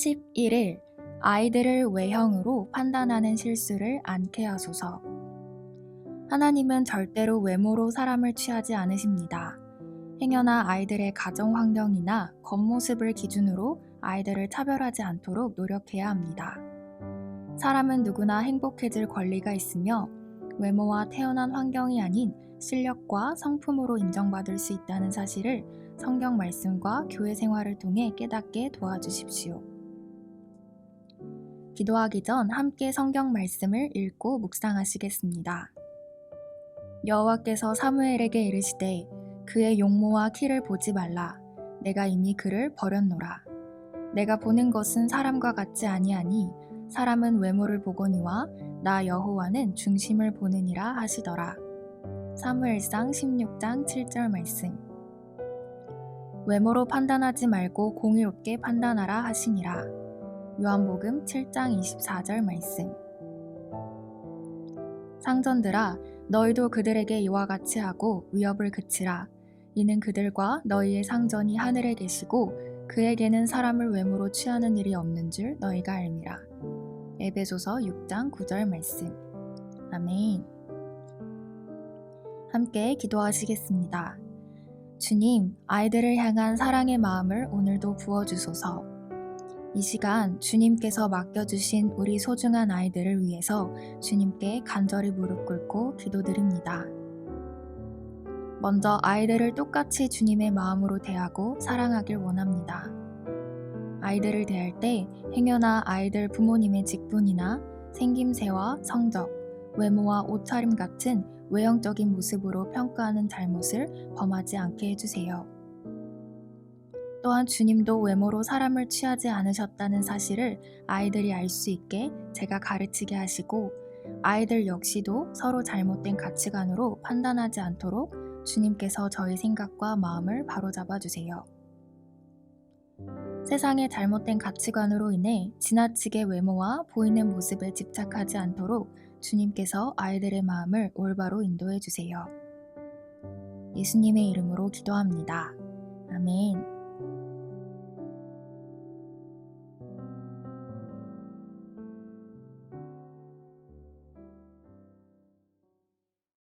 11일 아이들을 외형으로 판단하는 실수를 않게 하소서. 하나님은 절대로 외모로 사람을 취하지 않으십니다. 행여나 아이들의 가정 환경이나 겉모습을 기준으로 아이들을 차별하지 않도록 노력해야 합니다. 사람은 누구나 행복해질 권리가 있으며 외모와 태어난 환경이 아닌 실력과 성품으로 인정받을 수 있다는 사실을 성경 말씀과 교회 생활을 통해 깨닫게 도와주십시오. 기도하기 전 함께 성경 말씀을 읽고 묵상하시겠습니다. 여호와께서 사무엘에게 이르시되 그의 용모와 키를 보지 말라 내가 이미 그를 버렸노라 내가 보는 것은 사람과 같지 아니하니 사람은 외모를 보거니와 나 여호와는 중심을 보느니라 하시더라. 사무엘상 16장 7절 말씀. 외모로 판단하지 말고 공의롭게 판단하라 하시니라. 요한복음 7장 24절 말씀. 상전들아 너희도 그들에게 이와 같이 하고 위협을 그치라. 이는 그들과 너희의 상전이 하늘에 계시고 그에게는 사람을 외모로 취하는 일이 없는 줄 너희가 알미라. 에베소서 6장 9절 말씀. 아멘. 함께 기도하시겠습니다. 주님, 아이들을 향한 사랑의 마음을 오늘도 부어주소서. 이 시간 주님께서 맡겨주신 우리 소중한 아이들을 위해서 주님께 간절히 무릎 꿇고 기도드립니다. 먼저 아이들을 똑같이 주님의 마음으로 대하고 사랑하길 원합니다. 아이들을 대할 때 행여나 아이들 부모님의 직분이나 생김새와 성적, 외모와 옷차림 같은 외형적인 모습으로 평가하는 잘못을 범하지 않게 해주세요. 또한 주님도 외모로 사람을 취하지 않으셨다는 사실을 아이들이 알 수 있게 제가 가르치게 하시고 아이들 역시도 서로 잘못된 가치관으로 판단하지 않도록 주님께서 저희 생각과 마음을 바로잡아 주세요. 세상의 잘못된 가치관으로 인해 지나치게 외모와 보이는 모습에 집착하지 않도록 주님께서 아이들의 마음을 올바로 인도해 주세요. 예수님의 이름으로 기도합니다. 아멘.